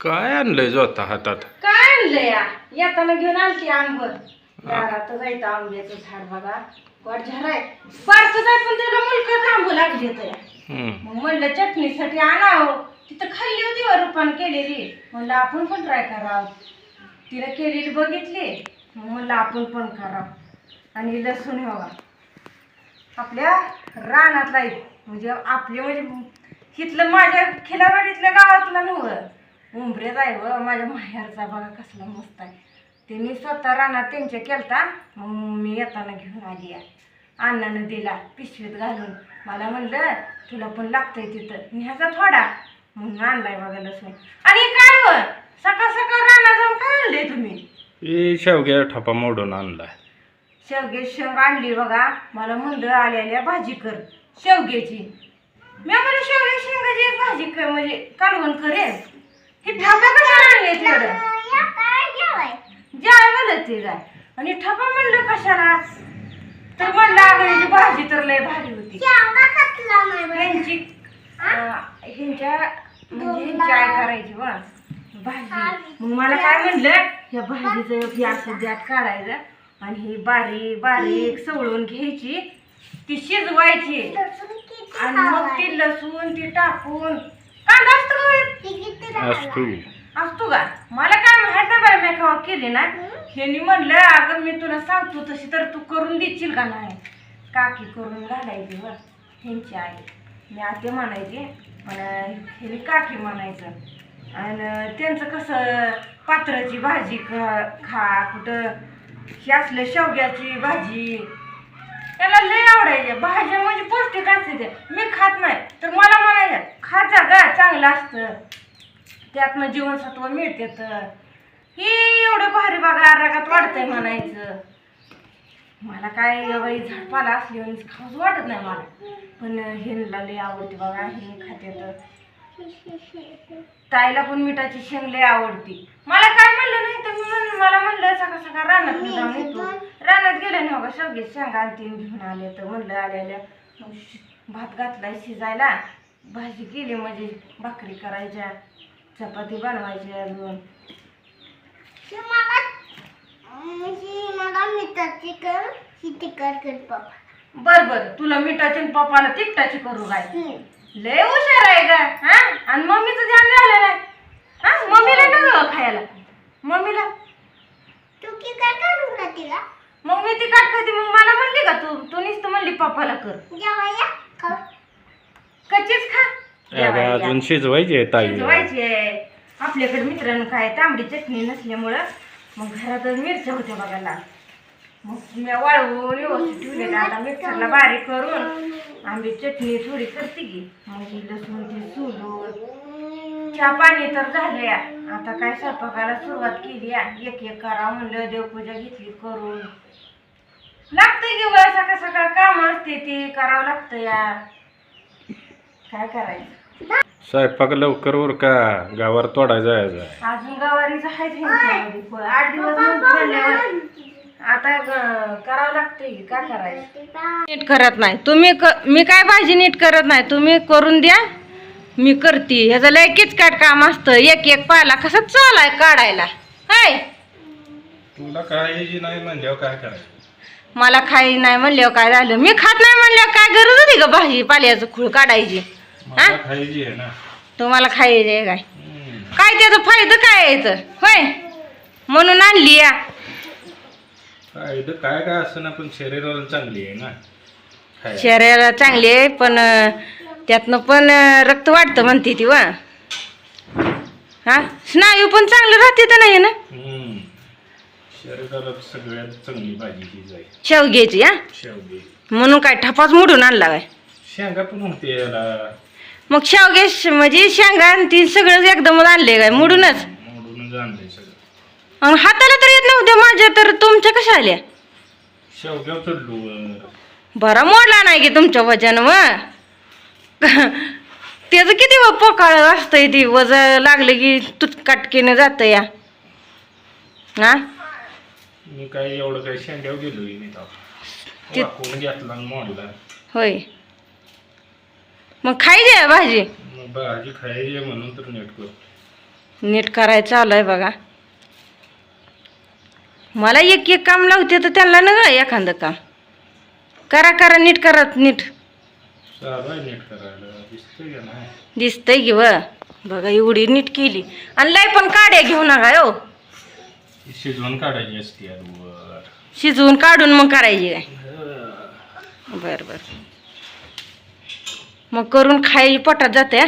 काय आणलंय जोता हातात? काय आणलं या? येताना घेऊन आंबर दारात जायचं आंब्याचं झाड बघा. वाट झाड आहे. बारकं आहे पण त्याला मुलकं आंबू लागले तर हम्म. मग म्हणलं चटणीसाठी आणावं तिथं खाल्ली होती वर रुपान केलेली. म्हणलं आपण पण ट्राय करावं. तिला केलेली बघितली. मग म्हणलं आपण पण करावं. आणि लसूण हे बघा. आपल्या रानातला आहे. म्हणजे आपले म्हणजे इथलं माझ्या खिलावाडीतल्या गावातला नव्हतं उंबरेच आहे व माझ्या माहेरचा बघा कसला मस्त आहे. ते मी स्वतः रानात त्यांच्या केलता मग मी येताना घेऊन आली आहे. अण्णानं दिला पिशवीत घालून. मला म्हणलं तुला पण लागतंय तिथं. न्यायचा थोडा. म्हणून आणलाय बघा लसूण. आणि हे काय व सकाळ सकाळ रानात जाऊन काय आणलंय तुम्ही? हे शेवग्या ठोपा मोडून आणलाय. शेवगे शेंग आणली बघा. मला म्हणलं आलेल्या भाजी कर. शेवग्याची. मी म्हणलं शेवगे शेंगाची भाजी कर म्हणजे कालवण करेन ही ठपा कशाला आणली तेवढं जेवाय? म्हणलं ते काय आणि ठपा म्हणलं कशाला? तर म्हणलं अगं याची भाजी तर लय भारी होती. ह्यांची ह्यांच्या म्हणजे ह्यांची आय करायची बा भाजी. मग मला काय म्हणलं या भाजीचं हे असं द्यात काढायचं आणि ही बारीक बारीक सवळून घ्यायची. ती शिजवायची. आणि मग ती लसूण ती टाकून. कांदा असतो का? असतो. असतो का? मला काय माहीत नाही बाई मी केव्हा केली ना. ह्यानी म्हणलं अगं मी तुला सांगतो तशी तर तू करून देशील का नाही? काकी करून घालायची बर ह्यांची आई. मी आते म्हणायची आणि ह्यांनी काकी म्हणायचं. आणि त्यांचं कसं पात्राची भाजी खा कुठं हे असलं शेवग्याची भाजी. त्याला लय आवडायचे. भाज्या म्हणजे पौष्टिक असते ते. मी खात नाही. तर मला म्हणायचं खाजा गा चांगलं असतं. त्यातनं जीवनसत्व मिळते तर. हे एवढं भारी बघा रागात वाढतंय म्हणायचं. मला काय एवढी झाडपाला असली म्हणजे खाऊच वाटत नाही मला. पण हेनला लई आवडते बघा हे खाते तर. ताईला पण मिठाची शेंग लई आवडती. मला काय म्हणलं नाही तर मी मला म्हणलं सकाळ सकाळ रानात मी जाऊन येतो. रानात गेलं नाही बघा सगळे शेंगा आणतीन घेऊन आले तर म्हणलं आलेल्या मग भात घातलाय शिजायला. भाजी केली म्हणजे भाकरी करायच्या. चपाती बनवायच्या अजून बर बर. तुला मिठाची आणि पप्पाला तिखटाची करू काय? लय हुशार आहे का हा? आणि मम्मीचं ध्यान झालं नाही. हा? मम्मीला ना खायला. मम्मीला? मग मी ती काट खाती मग मला म्हणली का तू? तू नुसतं म्हणली पप्पाला कर. कच्चीच अजून शिजवायची आहे ताई. शिजवायची आहे आपल्याकडे मित्रांनो काय तांबडी चटणी नसल्यामुळं मग घरातच मिरच्या होत्या बघा लाल मग मी वाळवून व्यवस्थित ठेवलेल्या आता मिक्सरला बारीक करून आंबी चटणी थोडी करते की. मग ही लसूण ती सोलून. चहा पाणी तर झाले आता काय स्वयंपाकाला सुरुवात केली आहे. एक एक करा म्हणलं देवपूजा घेतली करून. लागतंय की वेळ सकाळ सकाळ. काम असते ते. करावं लागतं या. काय करायचं? स्वयंपाक लवकर उर का गावावर तोडाय जायचं. आहे अजून गवारीचं आहे त्यांच्यामध्ये फळ. आठ दिवस मग झाल्यावर आता ग- करावं लागतंय की, काय करायचं? नीट करत नाही. तुम्ही क- मी काय भाजी नीट करत नाही? तुम्ही करून द्या. मी करते. ह्याचं लय किचकाट काम असतं. एक एक पाला कसा चालाय काढायला? हाय. तुला काय जी नाही म्हणल्यावर काय करायचं? मला खाई नाही म्हणल्यावर काय झालं? मी खात नाही म्हणल्यावर काय गरज होती का भाजी पाल्याचं खूळ काढायची? मला खायची आहे ना. तुम्हाला खायचे काय. काय त्याचा फायदा काय आहे याचं? होय? म्हणून आणली या. काय इथं काय काय असं ना पण शरीराला चांगली आहे ना. खायला. शरीराला चांगली आहे पण अं, त्यातनं पण अं, रक्त वाढतं म्हणते ती वा. हा? स्नायू पण चांगलं राहते तर नाही ना? हम्म. शरीराला सगळ्यात चांगली भाजी ही जाईल शेवग्याची हा? शेवगी म्हणून काय ठपाच मोडून आणला काय? शेंगा पण होते याला. मग शेवगे म्हणजे शेंगा आणि ती सगळं एकदमच आणले काय? मोडूनच? सगळं. हाताला तर येत नव्हत्या माझ्या तर तुमच्या कशा आल्या? शेवग्यावर चढलो वर. बरा मोडला नाही की तुमच्या वजन व? त्याचं किती व पोकाळ असतंय ती वज लागलं की तुटकाटकीने जातं या. हा मी काय एवढं काय शेंड्यावर गेलो मी ते- वाकून घेतला आणि मोडला. होय. मग खायची आहे भाजी. मग भाजी खायची आहे म्हणून तर नीट करतो नीट करायचं आहे बघा. मला एक एक काम लावते तर त्यांना न गं एखादं काम. करा करा नीट करा नीट. चालू आहे नीट करायला. दिसतंय का नाही? दिसतंय की व बघा एवढी नीट केली. आणि लय पण काड्या घेऊ नका हो. शिजवून काढायची असते वर. शिजवून काढून मग करायची. काय बरं बरं. मग करून खाई पोटात जाते.